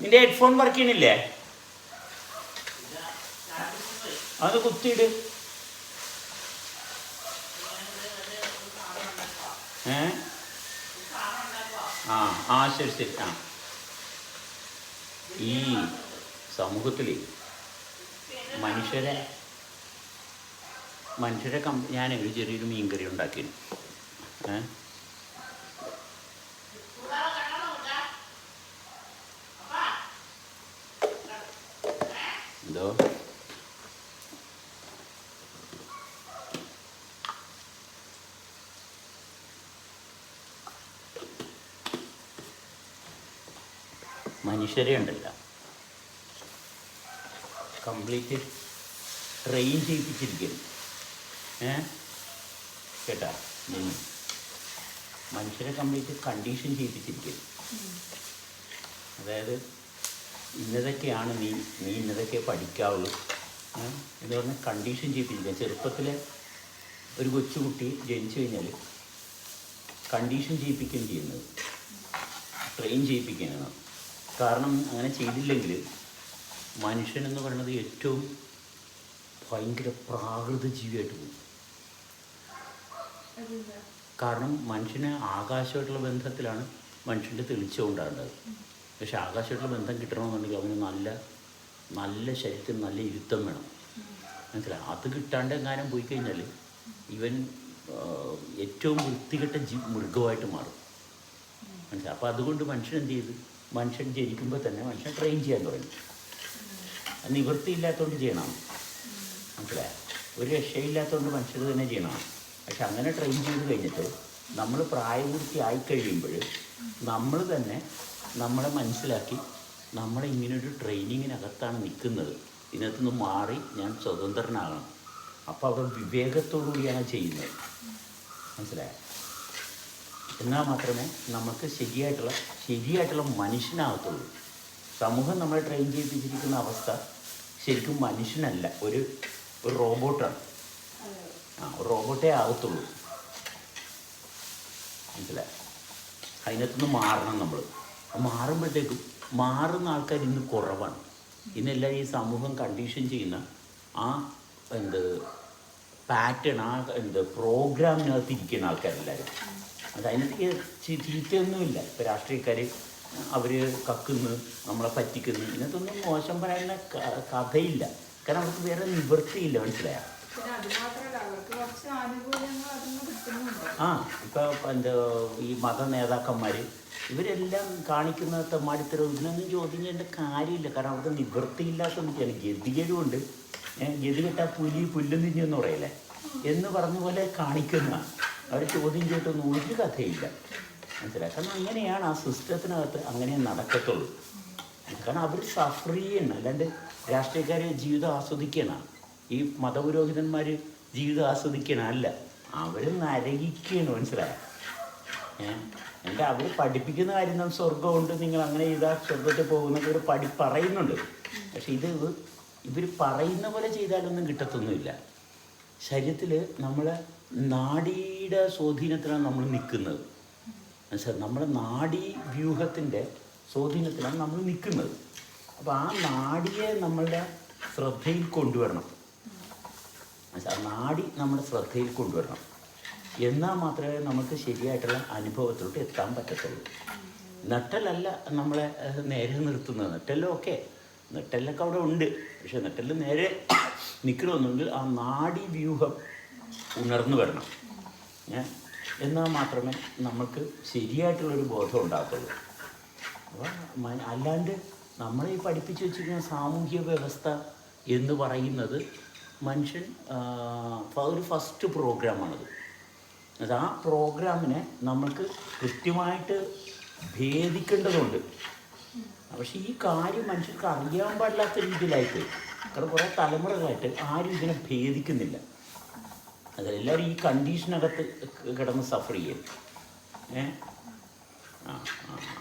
നിന്റെ headphone work ചെയ്യണില്ലേ? അത് കുത്തിയിട്. ഏ? ആ ആ ശരി ശരി ആ. ഈ സമൂഹത്തിൽ മനുഷ്യരെ മനുഷ്യരെ കം ഞാൻ ഒരു ചെറിയൊരു മീൻകറി ഉണ്ടാക്കിയിരുന്നു ഏ? എന്തോ മനുഷ്യരെ ഉണ്ടല്ല. കംപ്ലീറ്റ് ട്രെയിൻ ചെയ്യിപ്പിച്ചിരിക്കുന്നു. ഏ? കേട്ടാ? മനുഷ്യരെ കംപ്ലീറ്റ് കണ്ടീഷൻ ചെയ്യിപ്പിച്ചിരിക്കുന്നു. അതായത് ഇന്നതൊക്കെയാണ് നീ നീ ഇന്നതൊക്കെ പഠിക്കാവുള്ളൂ? എന്ന് പറഞ്ഞാൽ കണ്ടീഷൻ ചെയ്യിപ്പിച്ചിരിക്കുക ചെറുപ്പത്തിൽ ഒരു കൊച്ചുകുട്ടി ജനിച്ചു കഴിഞ്ഞാൽ കണ്ടീഷൻ ചെയ്യിപ്പിക്കുകയും ചെയ്യുന്നത്. ട്രെയിൻ ചെയ്യിപ്പിക്കുകയാണ്. കാരണം അങ്ങനെ ചെയ്തില്ലെങ്കിൽ മനുഷ്യൻ എന്ന് പറയുന്നത് ഏറ്റവും ഭയങ്കര പ്രാകൃത ജീവിയായിട്ട് പോകും? കാരണം മനുഷ്യന് ആകാശമായിട്ടുള്ള ബന്ധത്തിലാണ് മനുഷ്യന്റെ തെളിച്ചം ഉണ്ടാകേണ്ടത് പക്ഷെ ആകാശമായിട്ടുള്ള ബന്ധം കിട്ടണമെന്നുണ്ടെങ്കിൽ അവന് നല്ല നല്ല ശരീരത്തിന് നല്ല ഇരുത്തം വേണം. മനസ്സിലായി? അത് കിട്ടാണ്ട് എങ്ങാനും പോയി കഴിഞ്ഞാൽ ഇവൻ ഏറ്റവും വൃത്തികെട്ട ജീ മൃഗമായിട്ട് മാറും. മനസ്സിലായി? അപ്പോൾ അതുകൊണ്ട് മനുഷ്യൻ എന്ത് ചെയ്ത്? മനുഷ്യൻ ജനിക്കുമ്പോൾ തന്നെ മനുഷ്യൻ ട്രെയിൻ ചെയ്യാൻ തുടങ്ങി. നിവൃത്തിയില്ലാത്തതുകൊണ്ട് ചെയ്യണം. മനസ്സിലായി? ഒരു രക്ഷയില്ലാത്തതുകൊണ്ട് മനുഷ്യർ തന്നെ ചെയ്യണം. പക്ഷെ അങ്ങനെ ട്രെയിൻ ചെയ്ത് കഴിഞ്ഞിട്ട് നമ്മൾ പ്രായപൂർത്തി കഴിയുമ്പോൾ നമ്മൾ തന്നെ നമ്മളെ മനസ്സിലാക്കി നമ്മളെ ഇങ്ങനൊരു ട്രെയിനിങ്ങിനകത്താണ് നിൽക്കുന്നത്. ഇതിനകത്തുനിന്ന് മാറി ഞാൻ സ്വതന്ത്രനാകണം. അപ്പോൾ അവിടെ വിവേകത്തോടുകൂടിയാണ് ചെയ്യുന്നത്. മനസ്സിലായോ? എന്നാൽ മാത്രമേ നമുക്ക് ശരിയായിട്ടുള്ള ശരിയായിട്ടുള്ള മനുഷ്യനാകത്തുള്ളൂ. സമൂഹം നമ്മളെ ട്രെയിൻ ചെയ്യിപ്പിച്ചിരിക്കുന്ന അവസ്ഥ ശരിക്കും മനുഷ്യനല്ല. ഒരു ഒരു റോബോട്ടാണ്. ആ റോബോട്ടേ ആകത്തുള്ളൂ. മനസ്സിലായി? അതിനകത്തുനിന്ന് മാറണം നമ്മൾ മാറുമ്പോഴത്തേക്കും മാറുന്ന ആൾക്കാർ ഇന്ന് കുറവാണ്. ഇന്നെല്ലാം ഈ സമൂഹം കണ്ടീഷൻ ചെയ്യുന്ന ആ എന്ത് പാറ്റേൺ ആ എന്ത് പ്രോഗ്രാമിനകത്ത് ഇരിക്കുന്ന ആൾക്കാരെല്ലാവരും അത് അതിനകത്ത് ചീത്തയൊന്നുമില്ല ഇപ്പോൾ രാഷ്ട്രീയക്കാർ അവർ കക്കുന്നു നമ്മളെ പറ്റിക്കുന്നു. ഇതിനകത്തൊന്നും മോശം പറയുന്ന കഥയില്ല. കാരണം അവർക്ക് വേറെ നിവൃത്തിയില്ല. മനസ്സിലായോ? ആ ഇപ്പോൾ എന്തോ ഈ മത നേതാക്കന്മാർ ഇവരെല്ലാം കാണിക്കുന്ന തെമ്മാടിത്തരം ഇതിനൊന്നും ചോദ്യം ചെയ്യേണ്ട കാര്യമില്ല. കാരണം അവർക്ക് നിവൃത്തിയില്ലാത്തൊന്നും ഗതി കെട്ടാ പുലി പുല്ലും തിഞ്ഞെന്ന് പറയല്ലേ? എന്ന് പറഞ്ഞ പോലെ കാണിക്കുന്ന അവർ ചോദ്യം ചെയ്തിട്ടൊന്നും ഒരു കഥയില്ല. മനസ്സിലായി? കാരണം അങ്ങനെയാണ് ആ സിസ്റ്റത്തിനകത്ത് അങ്ങനെ നടക്കത്തുള്ളൂ. കാരണം അവർ സഫർ ചെയ്യണം അല്ലാണ്ട് രാഷ്ട്രീയക്കാരെ ജീവിതം ആസ്വദിക്കണം ഈ മതപുരോഹിതന്മാർ ജീവിതം ആസ്വദിക്കണം അല്ല. അവർ നരകിക്കുകയാണ് മനസ്സിലായോ? എന്നിട്ട് അവർ പഠിപ്പിക്കുന്ന കാര്യം നാം സ്വർഗമുണ്ട് നിങ്ങൾ അങ്ങനെ ചെയ്താൽ സ്വർഗത്തിൽ പോകുന്നൊക്കെ ഒരു പഠി പറയുന്നുണ്ട്. പക്ഷെ ഇത് ഇവർ പറയുന്ന പോലെ ചെയ്താലൊന്നും കിട്ടത്തൊന്നുമില്ല. ശരീരത്തിൽ നമ്മൾ നാഡിയുടെ സ്വാധീനത്തിലാണ് നമ്മൾ നിൽക്കുന്നത്. മനസ്സിലായി? നമ്മുടെ നാഡീ വ്യൂഹത്തിന്റെ സ്വാധീനത്തിലാണ് നമ്മൾ നിൽക്കുന്നത്. അപ്പോൾ ആ നാഡിയെ നമ്മളുടെ ശ്രദ്ധയിൽ കൊണ്ടുവരണം. നാഡി നമ്മുടെ ശ്രദ്ധയിൽ കൊണ്ടുവരണം. എന്നാൽ മാത്രമേ നമുക്ക് ശരിയായിട്ടുള്ള അനുഭവത്തിലോട്ട് എത്താൻ പറ്റത്തുള്ളൂ. നട്ടലല്ല നമ്മളെ നേരെ നിർത്തുന്നത്. നെട്ടലും ഓക്കെ നെട്ടലൊക്കെ അവിടെ ഉണ്ട്. പക്ഷെ നെട്ടൽ നേരെ നിൽക്കണമെന്നുണ്ടെങ്കിൽ ആ നാടി വ്യൂഹം ഉണർന്നു വരണം? എന്നാൽ മാത്രമേ നമുക്ക് ശരിയായിട്ടുള്ളൊരു ബോധം ഉണ്ടാകത്തുള്ളൂ. അപ്പോൾ അല്ലാണ്ട് നമ്മളെ പഠിപ്പിച്ചു വെച്ചിരിക്കുന്ന സാമൂഹ്യ വ്യവസ്ഥ എന്ന് പറയുന്നത് മനുഷ്യൻ ഒരു ഫസ്റ്റ് പ്രോഗ്രാമാണത്. അത് ആ പ്രോഗ്രാമിനെ നമ്മൾക്ക് കൃത്യമായിട്ട് ഭേദിക്കേണ്ടതുണ്ട്. പക്ഷെ ഈ കാര്യം മനുഷ്യർക്ക് അറിയാൻ പാടില്ലാത്ത രീതിയിലായിട്ട് കാരണം കുറേ തലമുറകളായിട്ട് ആരും ഇതിനെ ഭേദിക്കുന്നില്ല. അതെല്ലാവരും ഈ കണ്ടീഷനകത്ത് കിടന്ന് സഫർ ചെയ്യും ഏ? ആ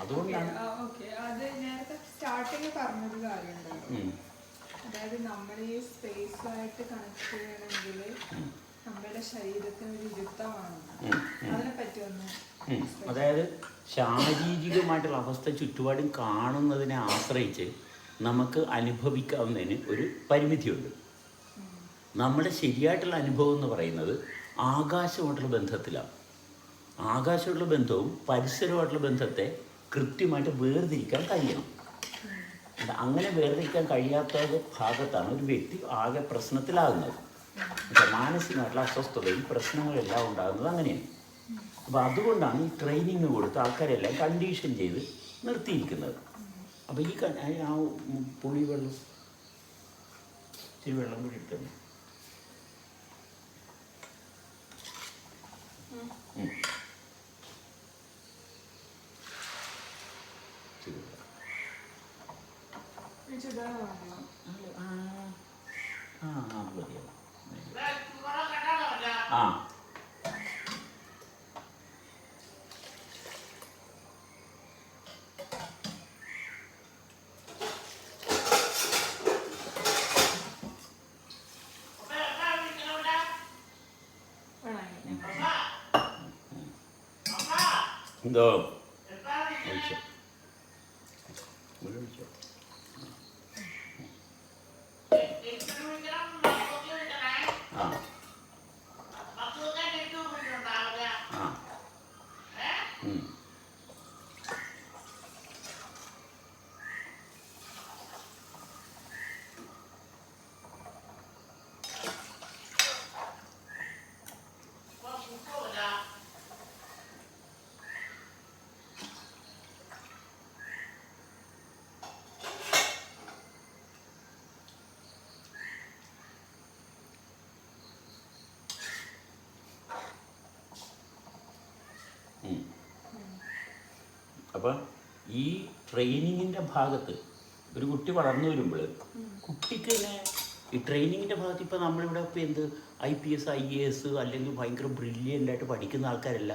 അതുകൊണ്ടാണ് ഓക്കെ അത് നേരത്തെ സ്റ്റാർട്ടിങ് പറഞ്ഞൊരു കാര്യമുണ്ടല്ലോ. അതായത് നമ്മൾ ഈ സ്പേസുമായിട്ട് കണക്ട് ചെയ്യണമെങ്കിൽ നമ്മുടെ ശരീരത്തിന് ഒരു ഇരുത്തമാണ് ഉം. അതിനെ പറ്റി ഒന്ന് അതായത് ശാരീരികമായിട്ടുള്ള അവസ്ഥ ചുറ്റുപാടും കാണുന്നതിനെ ആശ്രയിച്ച് നമുക്ക് അനുഭവിക്കാവുന്നതിന് ഒരു പരിമിതിയുണ്ട്. നമ്മുടെ ശരിയായിട്ടുള്ള അനുഭവം എന്ന് പറയുന്നത് ആകാശമായിട്ടുള്ള ബന്ധത്തിലാണ്. ആകാശമായിട്ടുള്ള ബന്ധവും പരിസരമായിട്ടുള്ള ബന്ധത്തെ കൃത്യമായിട്ട് വേർതിരിക്കാൻ കഴിയണം. അങ്ങനെ വേർതിരിക്കാൻ കഴിയാത്ത ഭാഗത്താണ് ഒരു വ്യക്തി ആകെ പ്രശ്നത്തിലാകുന്നത്. അപ്പോൾ മാനസികമായിട്ടുള്ള അസ്വസ്ഥതയും പ്രശ്നങ്ങളെല്ലാം ഉണ്ടാകുന്നത് അങ്ങനെയാണ്. അപ്പോൾ അതുകൊണ്ടാണ് ഈ ട്രെയിനിങ് കൊടുത്ത് ആൾക്കാരെല്ലാം കണ്ടീഷൻ ചെയ്ത് നിർത്തിയിരിക്കുന്നത്. അപ്പോൾ ഈ ആ പുളി വെള്ളം ഇച്ചിരി വെള്ളം കൂടി ഇട്ടു ഈ ചുടാൻ വേണോ? ആ ആ ആ മതിയാവും ആ വേണോ ഇനി? എന്തോ ഒഴിച്ചോ ഇവിടെ ഒഴിച്ചോ ആ ആ ഉം. ഉം. അപ്പം ഈ ട്രെയിനിങ്ങിന്റെ ഭാഗത്ത് ഒരു കുട്ടി വളർന്നു വരുമ്പോൾ കുട്ടിക്ക് തന്നെ ഈ ട്രെയിനിങ്ങിന്റെ ഭാഗത്ത് ഇപ്പോൾ നമ്മളിവിടെ ഇപ്പോൾ എന്ത് I P S I A S അല്ലെങ്കിൽ ഭയങ്കര ബ്രില്യന്റ് ആയിട്ട് പഠിക്കുന്ന ആൾക്കാരല്ല.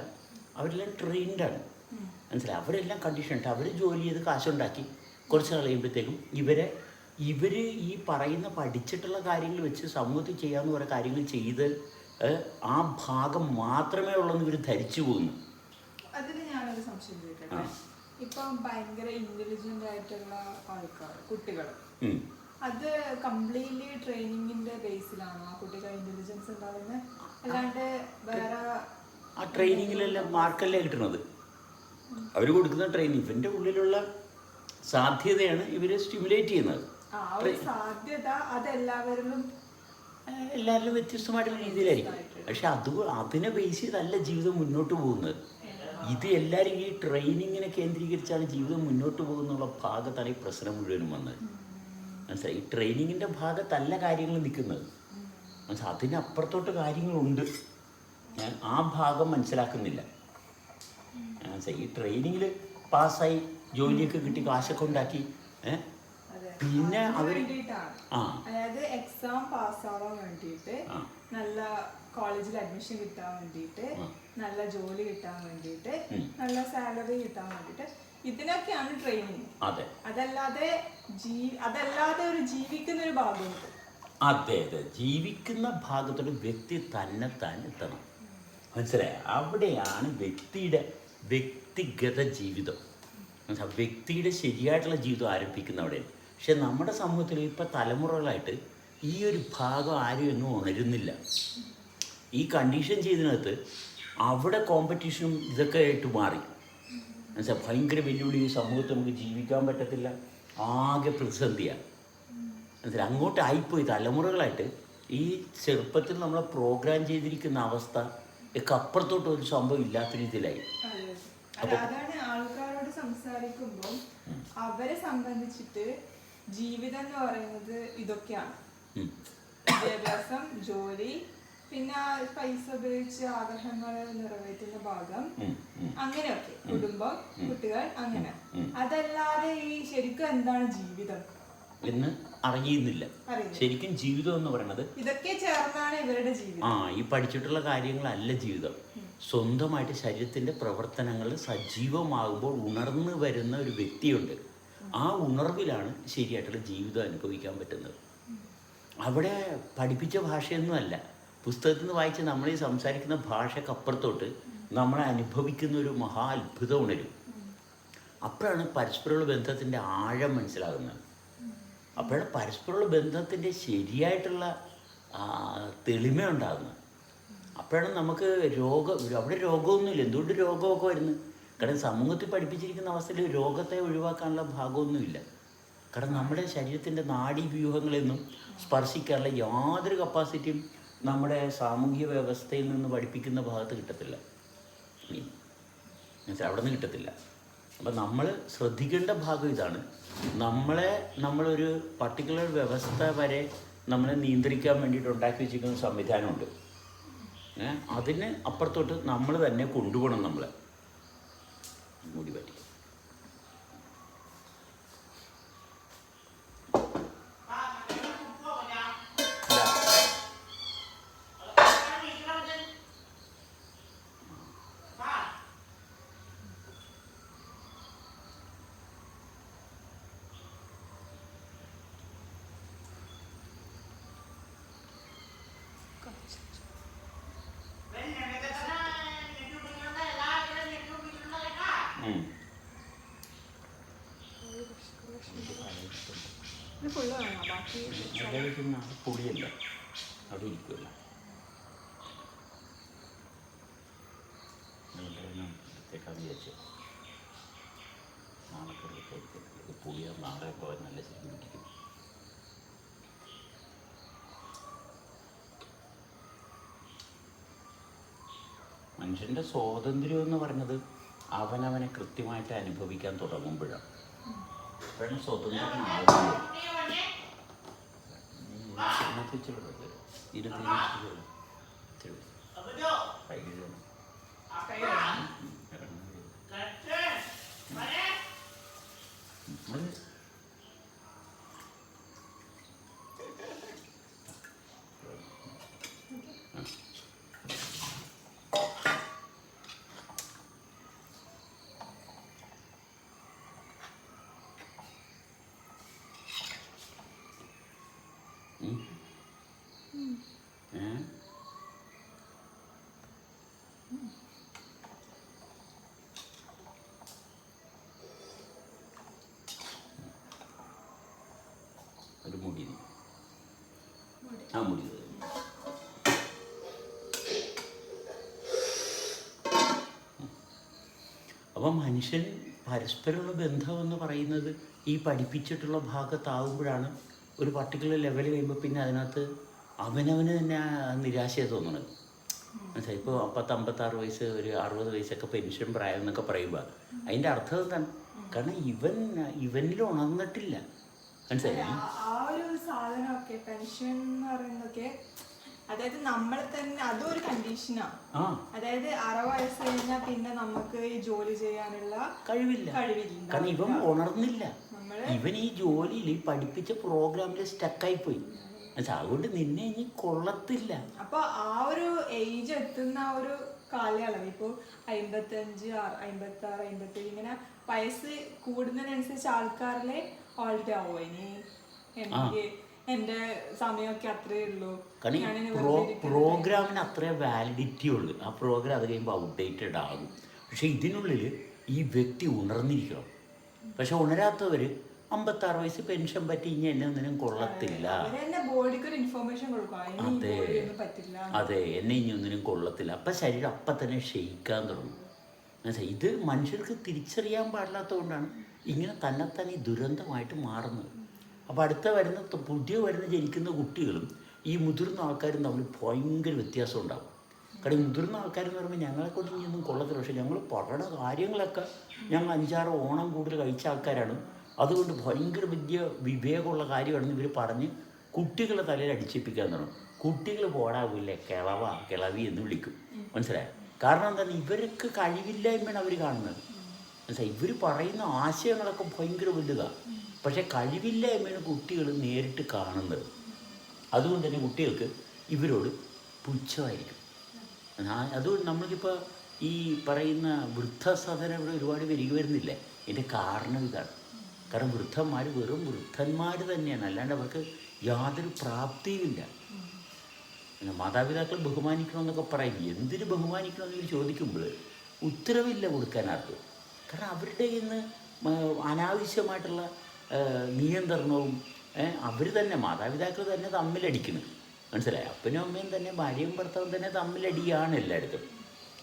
അവരെല്ലാം ട്രെയിൻഡാണ് മനസ്സിലായി? അവരെല്ലാം കണ്ടീഷൻഡ് അവർ ജോലി ചെയ്ത് കാശുണ്ടാക്കി കുറച്ച് നാൾ കഴിയുമ്പോഴത്തേക്കും ഇവരെ ഇവർ ഈ പറയുന്ന പഠിച്ചിട്ടുള്ള കാര്യങ്ങൾ വെച്ച് സമൂഹത്തിൽ ചെയ്യാവുന്ന കുറേ കാര്യങ്ങൾ ചെയ്ത് ആ ഭാഗം മാത്രമേ ഉള്ളെന്ന് ഇവർ ധരിച്ചു പോകുന്നു. അതിന് ഞാനൊരു സംശയം ചോദിക്കട്ടെ. ഇപ്പൊ ഭയങ്കര ഇന്റലിജന്റ് ആയിട്ടുള്ള ആൾക്കാർ കുട്ടികൾ അത് കംപ്ലീറ്റ്ലി ട്രെയിനിങ്ങിന്റെ ബേസിലാണോ ആ കുട്ടികൾ ഇന്റലിജൻസ് ഉണ്ടാവുന്നത് അല്ലാണ്ട് വേറെ ആ ട്രെയിനിങ്ങിലെല്ലാം മാർക്കല്ലേ കിട്ടുന്നത് അവർ കൊടുക്കുന്ന ട്രെയിനിങ് ഇവന്റെ ഉള്ളിലുള്ള സാധ്യതയാണ് ഇവരെ സ്റ്റിമുലേറ്റ് ചെയ്യുന്നത്. സാധ്യത അത് എല്ലാവരിലും എല്ലാവരിലും വ്യത്യസ്തമായിട്ടുള്ള രീതിയിലായിരിക്കും. പക്ഷെ അത് അതിനെ ബേസ് ചെയ്തല്ല ജീവിതം മുന്നോട്ട് പോകുന്നത്. ഇത് എല്ലാവരും ഈ ട്രെയിനിങ്ങിനെ കേന്ദ്രീകരിച്ചാണ് ജീവിതം മുന്നോട്ട് പോകുന്നുള്ള ഭാഗത്താണ് ഈ പ്രശ്നം മുഴുവനും വന്നത്. മനസ്സിലായി? ഈ ട്രെയിനിങ്ങിന്റെ ഭാഗത്തല്ല കാര്യങ്ങൾ നിൽക്കുന്നത്. മനസ്സിലായി? അതിനപ്പുറത്തോട്ട് കാര്യങ്ങളുണ്ട്. ഞാൻ ആ ഭാഗം മനസ്സിലാക്കുന്നില്ല. മനസ്സിലായി? ഈ ട്രെയിനിങ്ങിൽ പാസ്സായി ജോലിയൊക്കെ കിട്ടി കാശൊക്കെ ഉണ്ടാക്കി ഏഹ് പിന്നെ അവർ ആ. അതായത് എക്സാം പാസ്സാവാൻ വേണ്ടിയിട്ട്. നല്ല കോളേജിൽ അഡ്മിഷൻ കിട്ടാൻ വേണ്ടിയിട്ട് നല്ല ജോലി കിട്ടാൻ വേണ്ടിയിട്ട് നല്ല സാലറി കിട്ടാൻ വേണ്ടിയിട്ട് ഇതിനൊക്കെയാണ് ട്രെയിനിങ് അതെ. അതല്ലാതെ ജീ അതല്ലാതെ ഒരു ജീവിക്കുന്ന ഒരു ഭാഗമുണ്ട് അതെ അതെ. ജീവിക്കുന്ന ഭാഗത്തൊരു വ്യക്തി തന്നെ തന്നെ എത്തണം. മനസ്സിലായി? അവിടെയാണ് വ്യക്തിയുടെ വ്യക്തിഗത ജീവിതം? വ്യക്തിയുടെ ശരിയായിട്ടുള്ള ജീവിതം ആരംഭിക്കുന്ന അവിടെയാണ്. പക്ഷെ നമ്മുടെ സമൂഹത്തിൽ ഇപ്പോൾ തലമുറകളായിട്ട് ഈ ഒരു ഭാഗം ആരും ഒന്നും ഉണരുന്നില്ല. ഈ കണ്ടീഷൻ ചെയ്തതിനകത്ത് അവിടെ കോമ്പറ്റീഷനും ഇതൊക്കെ ആയിട്ട് മാറി. മനസ്സിലായി ഭയങ്കര വെല്ലുവിളി ഈ സമൂഹത്തിൽ നമുക്ക് ജീവിക്കാൻ പറ്റത്തില്ല. ആകെ പ്രതിസന്ധിയാണ് മനസ്സിലായി അങ്ങോട്ട് ആയിപ്പോയി. തലമുറകളായിട്ട് ഈ ചെറുപ്പത്തിൽ നമ്മളെ പ്രോഗ്രാം ചെയ്തിരിക്കുന്ന അവസ്ഥ ഒക്കെ അപ്പുറത്തോട്ട് ഒരു സംഭവം ഇല്ലാത്ത രീതിയിലായി. അപ്പോൾ ആൾക്കാരോട് സംസാരിക്കുമ്പോൾ അവരെ സംബന്ധിച്ചിട്ട് ജീവിതം എന്ന് പറയുന്നത് ഇതൊക്കെയാണ്. വിദ്യാഭ്യാസം ജോലി പിന്നെ പൈസ ഉപയോഗിച്ച് ആഗ്രഹങ്ങൾ നിറവേറ്റുന്ന ഭാഗം. അങ്ങനെയൊക്കെ. കുടുംബം കുട്ടികൾ അങ്ങനെ. അതല്ലാതെ ഈ ശരിക്കും എന്താണ് ജീവിതം? എന്ന് അറിയുന്നില്ല. ശരിക്കും ജീവിതം എന്ന് പറയുന്നത് ഇതൊക്കെ ചേർന്നാണ് ഇവരുടെ ജീവിതം. ആ ഈ പഠിച്ചിട്ടുള്ള കാര്യങ്ങളല്ല ജീവിതം. സ്വന്തമായിട്ട് ശരീരത്തിന്റെ പ്രവർത്തനങ്ങൾ സജീവമാകുമ്പോൾ ഉണർന്നു വരുന്ന ഒരു വ്യക്തിയുണ്ട്. ആ ഉണർവിലാണ് ശരിയായിട്ടുള്ള ജീവിതം അനുഭവിക്കാൻ പറ്റുന്നത്. അവിടെ പഠിപ്പിച്ച ഭാഷയൊന്നുമല്ല. പുസ്തകത്തിൽ നിന്ന് വായിച്ച് നമ്മൾ ഈ സംസാരിക്കുന്ന ഭാഷയ്ക്ക് അപ്പുറത്തോട്ട് നമ്മളെ അനുഭവിക്കുന്ന ഒരു മഹാ അത്ഭുതം ഉണരും. അപ്പോഴാണ് പരസ്പരമുള്ള ബന്ധത്തിന്റെ ആഴം മനസ്സിലാകുന്നത്. അപ്പോഴാണ് പരസ്പരമുള്ള ബന്ധത്തിന്റെ ശരിയായിട്ടുള്ള തെളിമ ഉണ്ടാകുന്നത് അപ്പോഴാണ് നമുക്ക് രോഗം അവിടെ രോഗമൊന്നുമില്ല. എന്തുകൊണ്ട് രോഗമൊക്കെ വരുന്നത്? കാരണം സമൂഹത്തിൽ പഠിപ്പിച്ചിരിക്കുന്ന അവസ്ഥയിൽ രോഗത്തെ ഒഴിവാക്കാനുള്ള ഭാഗമൊന്നുമില്ല. കാരണം നമ്മുടെ ശരീരത്തിന്റെ നാഡീവ്യൂഹങ്ങളെയൊന്നും സ്പർശിക്കാനുള്ള യാതൊരു കപ്പാസിറ്റിയും നമ്മുടെ സാമൂഹ്യ വ്യവസ്ഥയിൽ നിന്ന് പഠിപ്പിക്കുന്ന ഭാഗത്ത് കിട്ടത്തില്ല. എന്നുവെച്ചാൽ അവിടെ നിന്ന് കിട്ടത്തില്ല. അപ്പം നമ്മൾ ശ്രദ്ധിക്കേണ്ട ഭാഗം ഇതാണ്. നമ്മളെ നമ്മളൊരു പർട്ടിക്കുലർ വ്യവസ്ഥ വരെ നമ്മളെ നിയന്ത്രിക്കാൻ വേണ്ടിയിട്ട് ഉണ്ടാക്കി വെച്ചിരിക്കുന്ന സംവിധാനമുണ്ട്. അതിന് അപ്പുറത്തോട്ട് നമ്മൾ തന്നെ കൊണ്ടുപോകണം നമ്മളെ. മുടി പറ്റി ഉം. ഇത് ഫുള്ള് വേണോ ബാക്കി പൊടിയല്ല. അവിടെ ഇരിക്കുമല്ലോ വിചാരിച്ചു. നാളെ എടുത്തേക്ക് പുളിയ നാളെ പോകാൻ നല്ല ശരിക്കും പിടിക്കും. മനുഷ്യന്റെ സ്വാതന്ത്ര്യം എന്ന് പറഞ്ഞത് അവനവനെ കൃത്യമായിട്ട് അനുഭവിക്കാൻ തുടങ്ങുമ്പോഴാണ്. അപ്പോഴാണ് സ്വതന്ത്രം ആവുന്നത് കൈ വേണം ഒരു മുടി ആ മുടി അപ്പം മനുഷ്യൻ പരസ്പരമുള്ള ബന്ധം എന്ന് പറയുന്നത് ഈ പഠിപ്പിച്ചിട്ടുള്ള ഭാഗത്താവുമ്പോഴാണ് ഒരു പർട്ടിക്കുലർ ലെവൽ കഴിയുമ്പോൾ പിന്നെ അതിനകത്ത് അവനവന് തന്നെ നിരാശയെ തോന്നുന്നത് മനസ്സിലായി? ഇപ്പോൾ പത്ത് അമ്പത്താറ് വയസ്സ് ഒരു അറുപത് വയസ്സൊക്കെ പെൻഷൻ പ്രായം എന്നൊക്കെ പറയുമ്പോൾ അതിന്റെ അർത്ഥം എന്താണ്? കാരണം ഇവൻ ഇവനിൽ ഉണർന്നിട്ടില്ല. മനസ്സിലായി? സാധനമൊക്കെ പെൻഷൻ എന്ന് പറയുന്നതൊക്കെ അതായത് നമ്മൾ തന്നെ അതും ഒരു കണ്ടീഷനാ അതായത് അറുപത് വയസ്സ് കഴിഞ്ഞാൽ പിന്നെ നമുക്ക് ഈ ജോലി ചെയ്യാനുള്ള കഴിവില്ല. കഴിവില്ല. കാരണം ഇവൻ ഉണർന്നില്ല. ഇവൻ ഈ ജോലിയിൽ പഠിപ്പിച്ച പ്രോഗ്രാമിൽ സ്റ്റക്കായി പോയി അതുകൊണ്ട് നിന്നെ ഇനി കൊള്ളത്തില്ല. അപ്പൊ ആ ഒരു ഏജ് എത്തുന്ന ആ ഒരു കാലയളവ് ഇപ്പോൾ അമ്പത്തഞ്ച് അമ്പത്തി ആറ് അമ്പത്തേഴ് ഇങ്ങനെ വയസ്സ് കൂടുന്നതിനനുസരിച്ച് ആൾക്കാരിലെ ഓൾറെഡി ആവോ ഇനി? എനിക്ക് എന്റെ സമയമൊക്കെ അത്രേ ഉള്ളൂ. കാരണം പ്രോ പ്രോഗ്രാമിന് അത്രേ വാലിഡിറ്റി ഉള്ളു. ആ പ്രോഗ്രാം അത് കഴിയുമ്പോൾ ഔട്ട്ഡേറ്റഡ് ആകും. പക്ഷേ ഇതിനുള്ളിൽ ഈ വ്യക്തി ഉണർന്നിരിക്കണം. പക്ഷെ ഉണരാത്തവർ അമ്പത്താറ് വയസ്സ് പെൻഷൻ പറ്റി ഇനി എന്നെ ഒന്നിനും കൊള്ളത്തില്ല. അതെ. അതെ. എന്നെ ഇനി ഒന്നിനും കൊള്ളത്തില്ല. അപ്പം ശരീരം അപ്പം തന്നെ ക്ഷയിക്കാൻ തുടങ്ങും. മനസ്സിലായി? ഇത് മനുഷ്യർക്ക് തിരിച്ചറിയാൻ പാടില്ലാത്തതുകൊണ്ടാണ് ഇങ്ങനെ തന്നെ തന്നെ ദുരന്തമായിട്ട് മാറുന്നത്. അപ്പോൾ അടുത്ത വരുന്ന പുതിയ വരുന്ന ജനിക്കുന്ന കുട്ടികളും ഈ മുതിർന്ന ആൾക്കാരും തമ്മിൽ ഭയങ്കര വ്യത്യാസം ഉണ്ടാകും കാരണം മുതിർന്ന ആൾക്കാരെന്ന് പറയുമ്പോൾ ഞങ്ങളെ കൊണ്ട് ഇനിയൊന്നും കൊള്ളത്തില്ല. പക്ഷേ ഞങ്ങൾ പറയുന്ന കാര്യങ്ങളൊക്കെ ഞങ്ങൾ അഞ്ചാറ് ഓണം കൂടുതൽ കഴിച്ച ആൾക്കാരാണ്. അതുകൊണ്ട് ഭയങ്കര വലിയ വിവേകമുള്ള കാര്യമാണെന്ന് ഇവർ പറഞ്ഞ് കുട്ടികളെ തലയിൽ അടിച്ചേപ്പിക്കാൻ തുടങ്ങും. കുട്ടികൾ പോടാവില്ലേ? കിളവ കിളവി എന്ന് വിളിക്കും. മനസ്സിലായോ? കാരണം എന്താണ്? ഇവർക്ക് കഴിവില്ലായ്മയാണ് അവർ കാണുന്നത്. മനസ്സിലായി? ഇവർ പറയുന്ന ആശയങ്ങളൊക്കെ ഭയങ്കര വലുതാണ് പക്ഷേ കഴിവില്ലായ്മയാണ് കുട്ടികൾ നേരിട്ട് കാണുന്നത്. അതുകൊണ്ട് തന്നെ കുട്ടികൾക്ക് ഇവരോട് പുച്ഛമായിരിക്കും. അതുകൊണ്ട് നമ്മൾക്കിപ്പോൾ ഈ പറയുന്ന വൃദ്ധസദനം ഇവിടെ ഒരുപാട് വരിക വരുന്നില്ലേ? എന്റെ കാരണം ഇതാണ്. കാരണം വൃദ്ധന്മാർ വെറും വൃദ്ധന്മാർ തന്നെയാണ്. അല്ലാണ്ട് അവർക്ക് യാതൊരു പ്രാപ്തിയുമില്ല. മാതാപിതാക്കൾ ബഹുമാനിക്കണമെന്നൊക്കെ പറയും. എന്തിനു ബഹുമാനിക്കണമെന്ന് ചോദിക്കുമ്പോൾ ഉത്തരവില്ല കൊടുക്കാനാർക്കും കാരണം അവരുടെ ഇന്ന് അനാവശ്യമായിട്ടുള്ള നിയന്ത്രണവും അവർ തന്നെ മാതാപിതാക്കൾ തന്നെ തമ്മിലടിക്കുന്നു. മനസ്സിലായി? അപ്പനും അമ്മയും തന്നെ ഭാര്യയും ഭർത്താവും തന്നെ തമ്മിലടിയാണ് എല്ലായിടത്തും.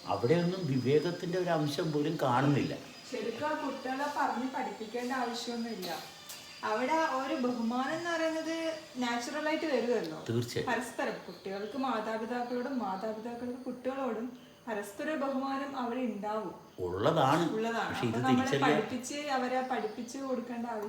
അവിടെയൊന്നും വിവേകത്തിന്റെ ഒരു അംശം പോലും കാണുന്നില്ല. ശരിക്കും കുട്ടികളെ പറഞ്ഞ് പഠിപ്പിക്കേണ്ട ആവശ്യമൊന്നുമില്ല. അവിടെ ഒരു ബഹുമാനം എന്ന് പറയുന്നത് നാച്ചുറൽ ആയിട്ട് വരുമല്ലോ. തീർച്ചയായും പരസ്പരം കുട്ടികൾക്ക് മാതാപിതാക്കളോടും മാതാപിതാക്കൾക്ക് കുട്ടികളോടും പരസ്പര ബഹുമാനം അവിടെ ഉണ്ടാവും ഉള്ളതാണ്. പക്ഷെ ഇത് തിരിച്ചറിയാൻ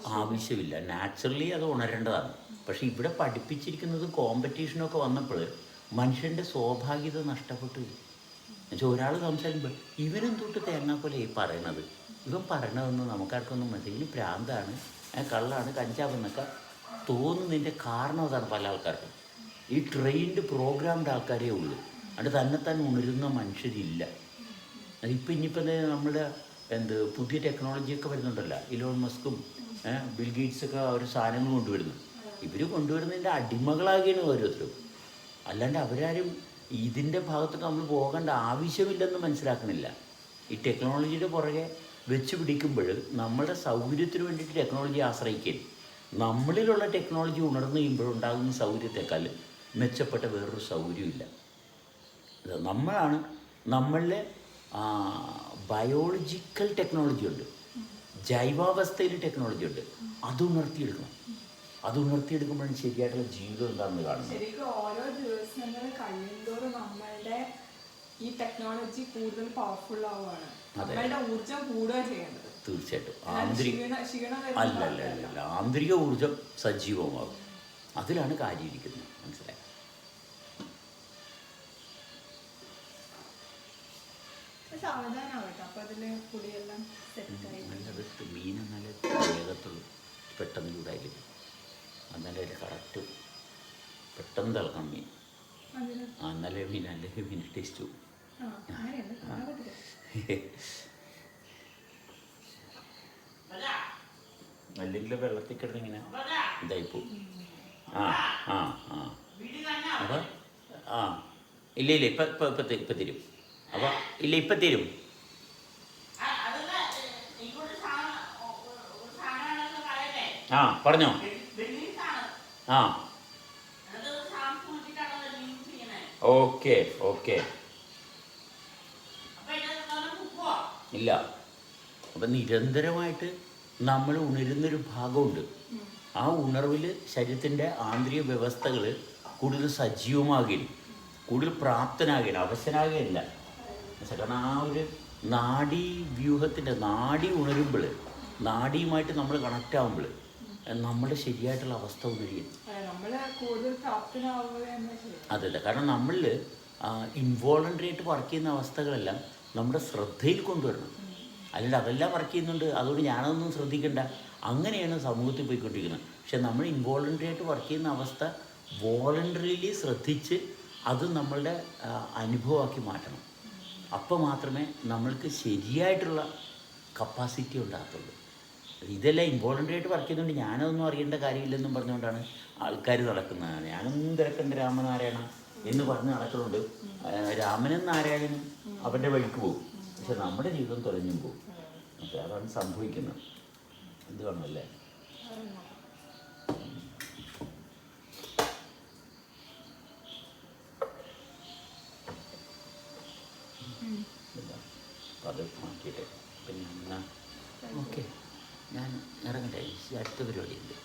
ആവശ്യമില്ല. നാച്ചുറലി അത് ഉണരേണ്ടതാണ്. പക്ഷെ ഇവിടെ പഠിപ്പിച്ചിരിക്കുന്നത് കോമ്പറ്റീഷനൊക്കെ വന്നപ്പോൾ മനുഷ്യന്റെ സ്വാഭാവികത നഷ്ടപ്പെട്ടു എന്നുവെച്ചാൽ ഒരാൾ സംസാരിക്കുമ്പോൾ ഇവനും തൊട്ട് തേങ്ങ പോലെ ഈ പറയണത്. ഇവൻ പറയണതൊന്നും നമുക്കാർക്കൊന്നും മനസ്സിലായി. പ്രാന്താണ് കള്ളാണ് കഞ്ചാവെന്നൊക്കെ തോന്നുന്നതിന്റെ കാരണം അതാണ് പല ആൾക്കാർക്കും. ഈ ട്രെയിൻഡ് പ്രോഗ്രാംഡ് ആൾക്കാരേ ഉള്ളൂ. അത് തന്നെ തന്നെ ഉണരുന്ന മനുഷ്യരില്ല. അതിപ്പോൾ ഇനിയിപ്പോൾ നമ്മുടെ എന്ത് പുതിയ ടെക്നോളജിയൊക്കെ വരുന്നുണ്ടല്ലോ. ഇലോൺ മസ്കും ബിൽ ഗേറ്റ്സൊക്കെ ഒരു സാധനങ്ങൾ കൊണ്ടുവരുന്നു. ഇവർ കൊണ്ടുവരുന്നതിന്റെ അടിമകളാകുകയാണ് ഓരോരുത്തരും. അല്ലാണ്ട് അവരാരും ഇതിന്റെ ഭാഗത്തൊക്കെ നമ്മൾ പോകേണ്ട ആവശ്യമില്ലെന്ന് മനസ്സിലാക്കണില്ല. ഈ ടെക്നോളജിയുടെ പുറകെ വെച്ച് പിടിക്കുമ്പോൾ നമ്മുടെ സൗകര്യത്തിന് വേണ്ടിയിട്ട് ടെക്നോളജി ആശ്രയിക്കരുത് നമ്മളിലുള്ള ടെക്നോളജി ഉണർന്നു കഴിയുമ്പോൾ ഉണ്ടാകുന്ന സൗകര്യത്തെക്കാൾ മെച്ചപ്പെട്ട വേറൊരു സൗകര്യമില്ല നമ്മളാണ് നമ്മളിലെ ബയോളജിക്കൽ ടെക്നോളജി ഉണ്ട്. ജൈവാവസ്ഥയിൽ ടെക്നോളജി ഉണ്ട്. അത് ഉണർത്തിയെടുക്കണം. അത് ഉണർത്തിയെടുക്കുമ്പോഴാണ് ശരിയായിട്ടുള്ള ജീവിതം എന്താണെന്ന് കാണുന്നത്. ഓരോ ദിവസങ്ങൾ നമ്മളുടെ ഈ ടെക്നോളജി കൂടുതൽ പവർഫുൾ ആവുകയാണ്. നമ്മളുടെ ഊർജം കൂടുക ചെയ്യേണ്ടത് തീർച്ചയായിട്ടും. ആന്തരിക അല്ല അല്ല അല്ല ആന്തരിക ഊർജം സജീവമാകും. അതിലാണ് കാര്യം ഇരിക്കുന്നത് മനസ്സിലായി? സാവധാനാവട്ടെ. അപ്പൊ അതിൽ പുളിയെല്ലാം സെറ്റായി നല്ലത് മീൻ നല്ല വേഗത്തുള്ളൂ പെട്ടെന്ന് ചൂടായില്ല? അന്നലെ അതിൽ കറക്റ്റ് പെട്ടെന്ന് തിളക്കണം മീൻ. നല്ല മീൻ അല്ലെങ്കിൽ മീൻ ടേസ്റ്റ് പോകും അല്ലെങ്കിൽ വെള്ളത്തിൽ കിടന്ന് ഇങ്ങനെ പോകും ആ ആ ആ. അപ്പം ആ. ഇല്ല ഇല്ല ഇപ്പം ഇപ്പം ഇപ്പം ഇപ്പം തരും. അപ്പം ഇല്ല ഇപ്പം തരും. ആ പറഞ്ഞോ. ആ. Okay okay. ഇല്ല. അപ്പം നിരന്തരമായിട്ട് നമ്മൾ ഉണരുന്നൊരു ഭാഗമുണ്ട്. ആ ഉണർവിൽ ശരീരത്തിന്റെ ആന്തരിക വ്യവസ്ഥകൾ കൂടുതൽ സജീവമാകുകയും കൂടുതൽ പ്രാപ്തനാകുകയും അവശനാകുകയല്ല കാരണം ആ ഒരു നാഡീ വ്യൂഹത്തിന്റെ നാഡി ഉണരുമ്പോൾ നാഡിയുമായിട്ട് നമ്മൾ കണക്റ്റ് ആകുമ്പോൾ നമ്മുടെ ശരിയായിട്ടുള്ള അവസ്ഥ ഉണരുകയും അതല്ല കാരണം നമ്മൾ ഇൻവോളണ്ടറി ആയിട്ട് വർക്ക് ചെയ്യുന്ന അവസ്ഥകളെല്ലാം നമ്മുടെ ശ്രദ്ധയിൽ കൊണ്ടുവരണം. അല്ലെങ്കിൽ അതെല്ലാം വർക്ക് ചെയ്യുന്നുണ്ട് അതുകൊണ്ട് ഞാനതൊന്നും ശ്രദ്ധിക്കേണ്ട. അങ്ങനെയാണ് സമൂഹത്തിൽ പോയിക്കൊണ്ടിരിക്കുന്നത്. പക്ഷെ നമ്മൾ ഇൻവോളണ്ടറി ആയിട്ട് വർക്ക് ചെയ്യുന്ന അവസ്ഥ വോളണ്ടറിലി ശ്രദ്ധിച്ച് അത് നമ്മളുടെ അനുഭവമാക്കി മാറ്റണം. അപ്പോൾ മാത്രമേ നമ്മൾക്ക് ശരിയായിട്ടുള്ള കപ്പാസിറ്റി ഉണ്ടാകത്തുള്ളൂ. ഇതെല്ലാം ഇമ്പോർട്ടന്റ് ആയിട്ട് വർക്ക് ചെയ്യുന്നുണ്ട്. ഞാനതൊന്നും അറിയേണ്ട കാര്യമില്ലെന്നും പറഞ്ഞുകൊണ്ടാണ് ആൾക്കാർ നടക്കുന്നത്. ഞാനൊന്നും തിരക്കണ്ട രാമനാരായണ എന്ന് പറഞ്ഞ് നടക്കുന്നുണ്ട്. രാമനും നാരായണനും അവന്റെ വഴിക്ക് പോകും. പക്ഷെ നമ്മുടെ ജീവിതം തുലഞ്ഞും പോകും. അതാണ് സംഭവിക്കുന്നത്. ഇല്ല. അപ്പം അത് മാറ്റിയിട്ട് പിന്നെ എന്നാ ഓക്കെ ഞാൻ ഇറങ്ങട്ടെ അടുത്ത പരിപാടിയുണ്ട്